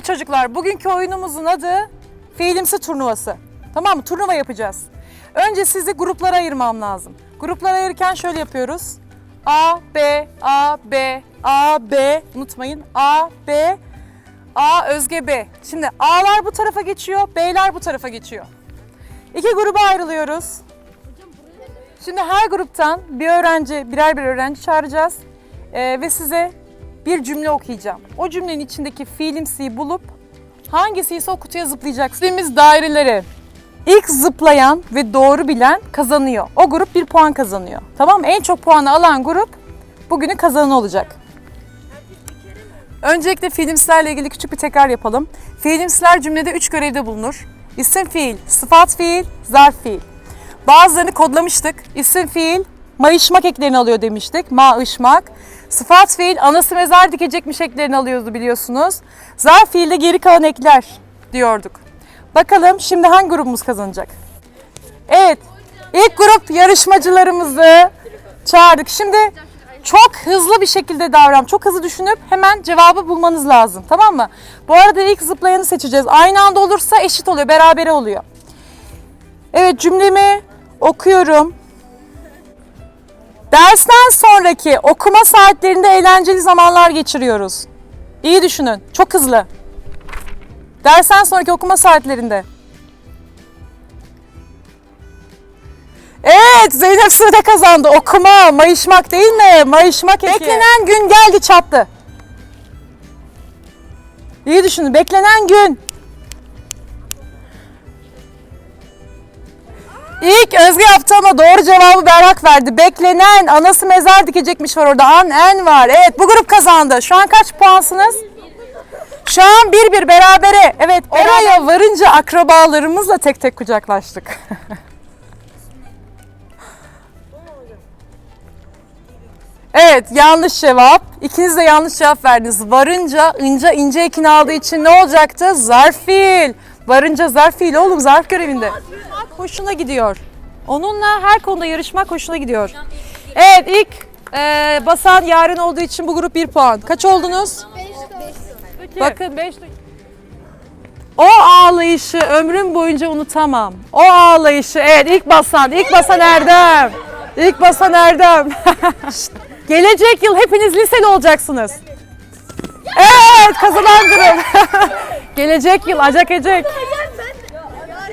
çocuklar, bugünkü oyunumuzun adı Fiilimsi Turnuvası. Tamam mı? Turnuva yapacağız. Önce sizi gruplara ayırmam lazım. Gruplara ayırırken şöyle yapıyoruz. A, B, A, B, A, B. Unutmayın. A, B, A, Özge, B. Şimdi A'lar bu tarafa geçiyor, B'ler bu tarafa geçiyor. İki gruba ayrılıyoruz. Şimdi her gruptan bir öğrenci, birer bir öğrenci çağıracağız. Ee, ve size bir cümle okuyacağım. O cümlenin içindeki fiilimsiyi bulup hangisi ise o kutuya zıplayacaksınız. Biz daireleri ilk zıplayan ve doğru bilen kazanıyor. O grup bir puan kazanıyor. Tamam? En çok puanı alan grup bugünün kazananı olacak. Öncelikle fiilimsilerle ilgili küçük bir tekrar yapalım. Fiilimsiler cümlede üç görevde bulunur. İsim fiil, sıfat fiil, zarf fiil. Bazılarını kodlamıştık. İsim fiil mayışmak eklerini alıyor demiştik. Maışmak. Sıfat fiil anası mezar dikecekmiş eklerini alıyordu biliyorsunuz. Zarf fiil de geri kalan ekler diyorduk. Bakalım şimdi hangi grubumuz kazanacak? Evet. ilk grup yarışmacılarımızı çağırdık. Şimdi çok hızlı bir şekilde davran. Çok hızlı düşünüp hemen cevabı bulmanız lazım. Tamam mı? Bu arada ilk zıplayanı seçeceğiz. Aynı anda olursa eşit oluyor, berabere oluyor. Evet cümlemi okuyorum. Dersten sonraki okuma saatlerinde eğlenceli zamanlar geçiriyoruz. İyi düşünün. Çok hızlı. Dersten sonraki okuma saatlerinde. Evet Zeynep Sırda kazandı. Okuma, mayışmak değil mi? Mayışmak eki. Beklenen gün geldi çattı. İyi düşünün. Beklenen gün. İlk Özge yaptı ama doğru cevabı Berrak verdi. Beklenen anası mezar dikecekmiş var orada. An en var. Evet bu grup kazandı. Şu an kaç puansınız? Şu an bir bir berabere. Evet oraya varınca akrabalarımızla tek tek kucaklaştık. evet yanlış cevap. İkiniz de yanlış cevap verdiniz. Varınca ince ince ekini aldığı için ne olacaktı? Zarf fiil. Varınca zarf fiil oğlum zarf görevinde. Hoşuna gidiyor. Onunla her konuda yarışmak hoşuna gidiyor. Evet ilk e, basan yarın olduğu için bu grup bir puan. Kaç oldunuz? Bakın 5 O ağlayışı ömrüm boyunca unutamam. O ağlayışı evet ilk basan, ilk basan Erdem. İlk basan Erdem. Gelecek yıl hepiniz liseli olacaksınız. Evet kazanan grup. Gelecek yıl acak ecek.